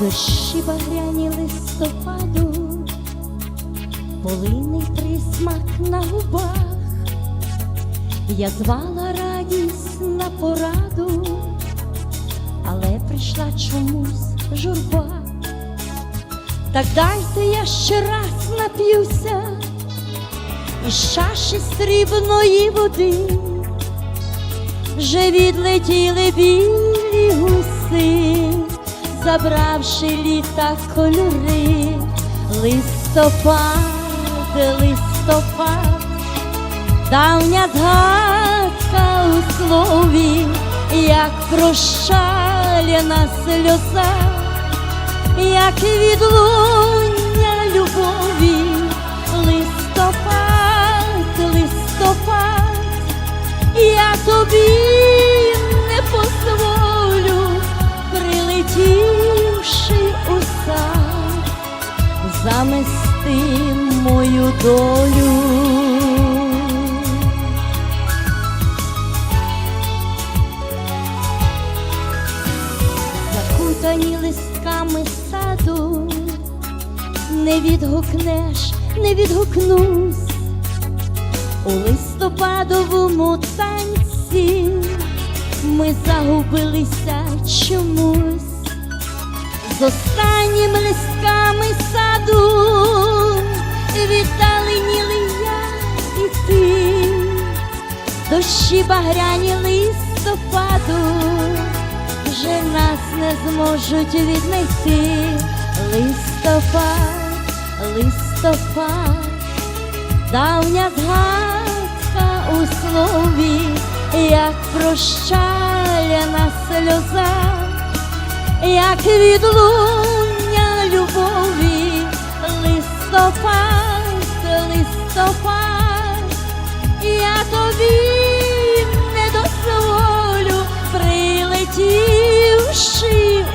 Дощі багряні листопаду, полинний присмак на губах, я звала радість на пораду, але прийшла чомусь журба. Так дайте я ще раз нап'юся із чаші срібної води, вже відлетіли гуси, забравши літа кольори, листопад, листопад, давня згадка у слові, як прощалена сльоза як відлуння любові, замести мою долю. закутані листками саду, не відгукнеш, не відгукнусь у листопадовому танці ми загубилися чомусь з останніми листками саду віддаленіли я і ти, дощі багряні листопаду вже нас не зможуть віднайти. Листопад, листопад, давня згадка у слові, як прощальна сльоза, як відлуння тобі не дозволю прилетівши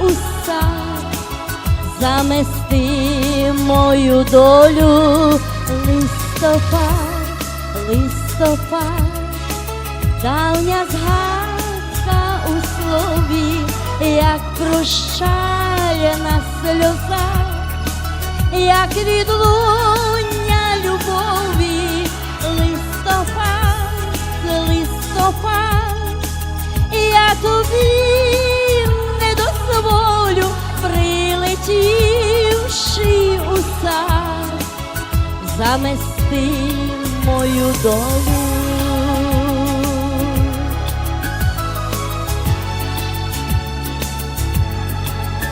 у сад, замести мою долю, листопад, листопад, давня згадка у слові, як прощальна сльоза, як відлуння листопад, я тобі не дозволю, прилетівши у сад, замести мою долю.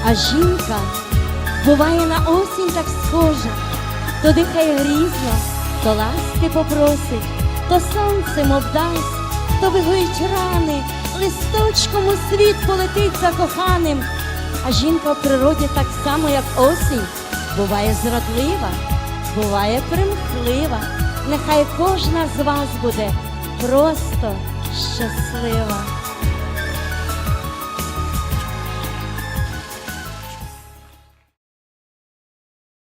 А жінка буває на осінь так схожа, то дихає грізно, то ласки попросить, то сонцем обдасть, то вигоїть рани, листочком у світ полетить за коханим. А жінка в природі так само, як осінь, буває зрадлива, буває примхлива. Нехай кожна з вас буде просто щаслива.